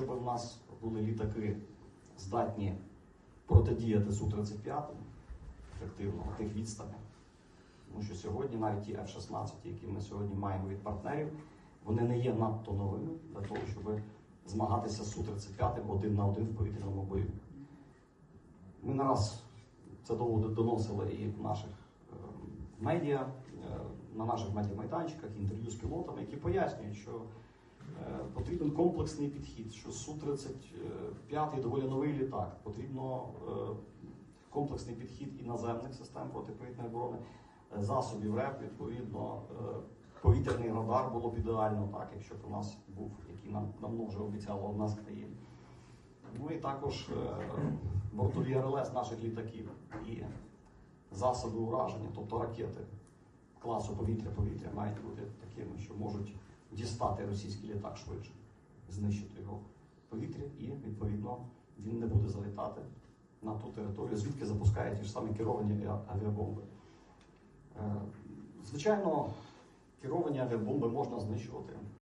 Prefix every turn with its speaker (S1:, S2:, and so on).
S1: якщо б у нас були літаки здатні протидіяти Су-35 ефективно на тих відстанях, тому що сьогодні навіть ті F-16, які ми сьогодні маємо від партнерів, вони не є надто новими для того, щоб змагатися з Су-35 один на один в повітряному бою. Ми не раз це довго доносили і в наших е, медіа, е, на наших медіамайданчиках, інтерв'ю з пілотами, які пояснюють, що потрібен комплексний підхід, що Су-35 доволі новий літак, потрібно е, комплексний підхід і наземних систем протиповітряної оборони, е, засобів РЕП, відповідно, е, повітряний радар було б ідеально, так, якщо б у нас був, який нам давно вже обіцяла одна з країн. Ну і також е, бортові РЛС наших літаків і засоби ураження, тобто ракети класу повітря-повітря, мають бути такими, що можуть дістати російський літак швидше, знищити його в повітря, і відповідно він не буде залітати на ту територію, звідки запускають ті ж самі керовані авіабомби. Е, Звичайно, керовані авіабомби можна знищувати